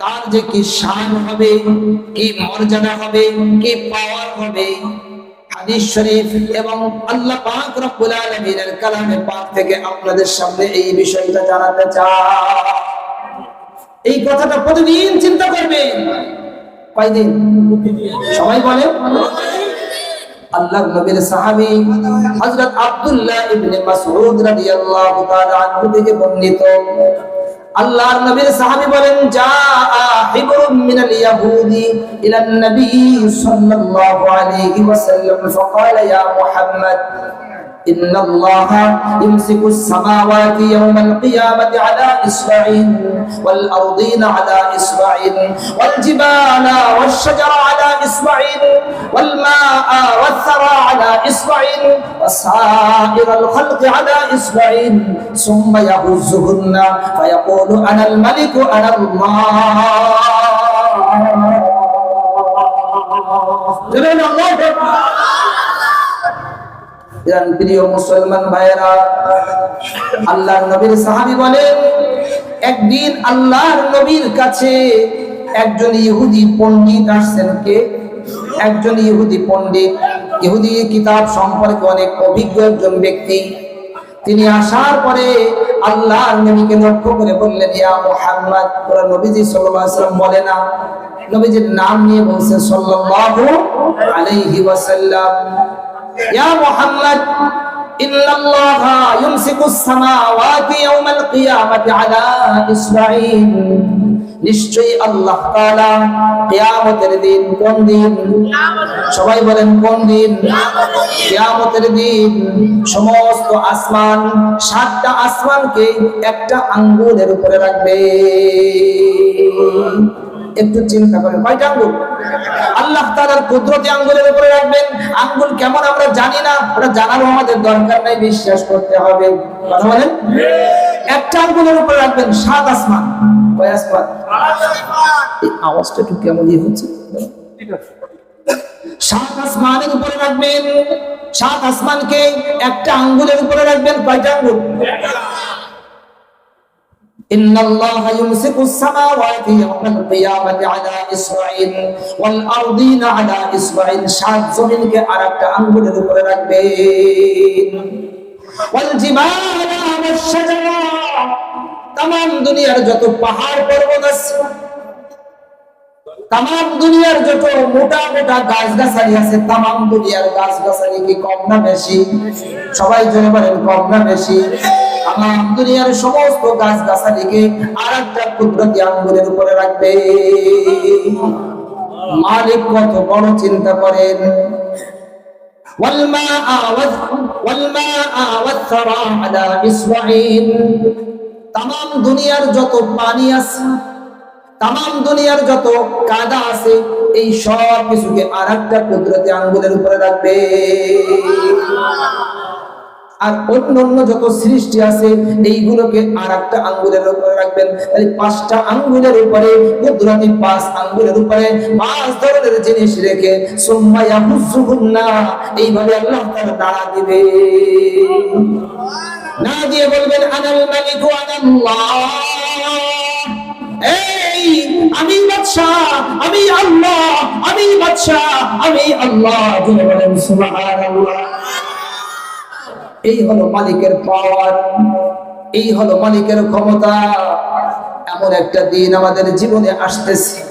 তার যে কি হবে, কি মর্যাদা হবে, কি পাওয়ার হবে শরীফ এবং আল্লাহ কালামে পাক থেকে আপনাদের সামনে এই বিষয়টা জানাতে চাই। এই কথাটা প্রতিদিন চিন্তা করবেন। কয়দিন? সবাই বলে আল্লাহ নবীর সাহাবী হযরত আব্দুল্লাহ ইবনে মাসউদ রাদিয়াল্লাহু তাআলা আনহু থেকে বর্ণিত আল্লাহর নবীর সাহাবী বলেন জা হিবরুম মিনাল ইয়াহুদি ইলা নবী সাল্লাল্লাহু আলাইহি ওয়াসাল্লাম فقال يا محمد إن الله يمسك السماوات يوم القيامة على إصبع والأرضين على إصبع والجبال والشجر على إصبع والماء والثرى على إصبع وسائر الخلق على إصبع ثم يهزهن فيقول أنا الملك أنا الله ইরান প্রিয় মুসলমান ভাইয়েরা আল্লাহর নবীর সাহাবী বলেন একদিন আল্লাহর নবীর কাছে একজন ইহুদি পণ্ডিত আসছেন কে? একজন ইহুদি পণ্ডিত। ইহুদি কিতাব সম্পর্কে অনেক অভিজ্ঞ একজন ব্যক্তি। তিনি আসার পরে আল্লাহ নবীকে লক্ষ্য করে বললেন, ইয়া মুহাম্মদ ওরা নবীজি সাল্লাল্লাহু আলাইহি বলে না? নবীজির নাম নিয়ে বলছে সাল্লাল্লাহু আলাইহি ওয়াসাল্লাম। ইয়া মুহাম্মদ নিশ্চয়ই আল্লাহ কেয়ামতের দিন কোন দিন? সবাই বলেন কোন দিন? কেয়ামতের দিন সমস্ত আসমান, সাতটা আসমানকে একটা আঙ্গুলের উপরে রাখবে। একটু চিন্তা করেন, কয়টা আঙ্গুল? আল্লাহ তালার কুদরতি আঙ্গুলের উপরে রাখবে। আঙ্গুল কেমন আমরা জানি না, ওটা জানারও আমাদের দরকার নাই, বিশ্বাস করতে হবে। কথা বলেন? একটা আঙ্গুলের উপরে রাখবেন সাত আসমান। এই আওয়াজটা একটু কেমন ইয়ে হচ্ছে? সাত আসমানের উপরে রাখবেন। সাত আসমানকে একটা আঙ্গুলের উপরে রাখবেন কয়টা আঙ্গুল? إن الله يمسك السماوات يوم القيامة على إسرائيل والأرضين على إسرائيل সাত জমিনকে আরেকটা আঙ্গুলের উপরে রাখবেন والجبال والشجر তাম দুনিয়ার যত পাহাড় পর্বত আছে তাম দুনিয়ার যত মোটা মোটা গাছ গাছালি আছে তাম দুনিয়ার গাছ গাছালি কি কম না বেশি সবাই জোরে বলেন কম না বেশি তাম দুনিয়ার সমস্ত গাছ গাছালিকে আর একটা কুদরতি আঙ্গুলের উপরে রাখবে মালিক কত বড় চিন্তা করেন والماء والماء والثرى على إسرائيل তাম দুনিয়ার যত পানি আছে তাম দুনিয়ার যত কাদা আছে, এই সব কিছুকে আর একটা কুদরতি আঙ্গুলের উপরে রাখবে। আর অন্য অন্য যত সৃষ্টি আছে, এইগুলোকে আর একটা আঙ্গুলের উপরে রাখবেন। তাহলে পাঁচটা আঙ্গুলের উপরে, কুদরতি পাঁচ আঙ্গুলের উপরে পাঁচ ধরনের জিনিস রেখে সোম্মায়া এইভাবে আল্লাহ তাআলা দাঁড়া দিবে। না দিয়ে বলবেন, আনাল মালিকু আনাল্লাহ। এই আমি আমি আল্লাহ, আমি আমি আল্লাহ। বলেন, সুবহানাল্লাহ। এই হলো মালিকের পাওয়ার এই হলো মালিকের ক্ষমতা। এমন একটা দিন আমাদের জীবনে আসতেছে।